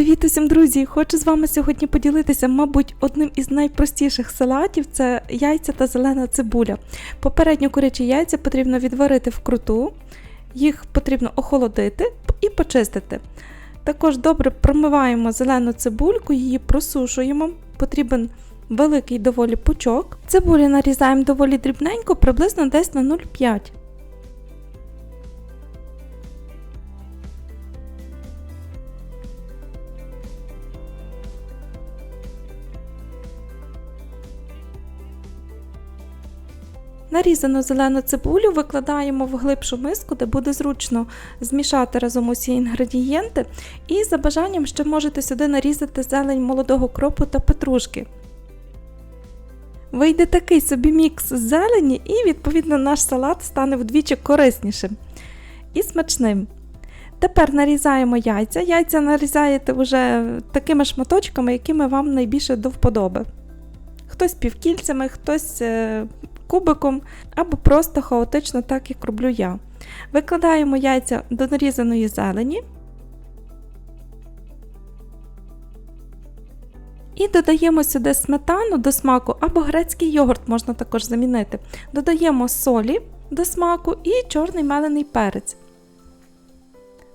Привіт усім, друзі! Хочу з вами сьогодні поділитися, мабуть, одним із найпростіших салатів це яйця та зелена цибуля. Попередньо курячі яйця потрібно відварити вкруту, їх потрібно охолодити і почистити. Також добре промиваємо зелену цибульку, її просушуємо. Потрібен великий доволі пучок. Цибулю нарізаємо доволі дрібненько, приблизно десь на 0,5. Нарізану зелену цибулю викладаємо в глибшу миску, де буде зручно змішати разом усі інгредієнти. І за бажанням ще можете сюди нарізати зелень молодого кропу та петрушки. Вийде такий собі мікс зелені, і, відповідно, наш салат стане вдвічі кориснішим і смачним. Тепер нарізаємо яйця. Яйця нарізаєте вже такими шматочками, якими вам найбільше до вподоби. Хтось півкільцями, хтось е, кубиком або просто хаотично, так як роблю я. Викладаємо яйця до нарізаної зелені і додаємо сюди сметану до смаку або грецький йогурт можна також замінити. Додаємо солі до смаку і чорний мелений перець.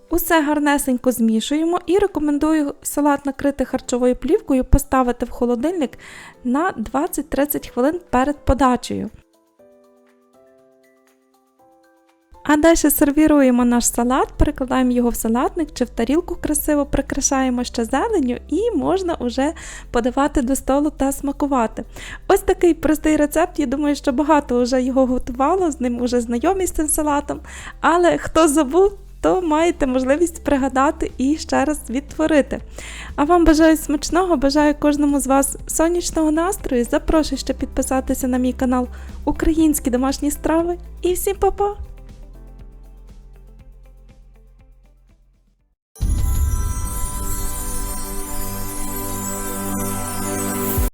Усе гарнесенько змішуємо і рекомендую салат накрити харчовою плівкою поставити в холодильник на 20-30 хвилин перед подачею. А далі сервіруємо наш салат, перекладаємо його в салатник чи в тарілку красиво прикрашаємо ще зеленню і можна вже подавати до столу та смакувати. Ось такий простий рецепт, я думаю, що багато вже його готувало, з ним вже знайомі з цим салатом. Але хто забув, то маєте можливість пригадати і ще раз відтворити. А вам бажаю смачного, бажаю кожному з вас сонячного настрою. Запрошую ще підписатися на мій канал Українські домашні страви. І всім па-па!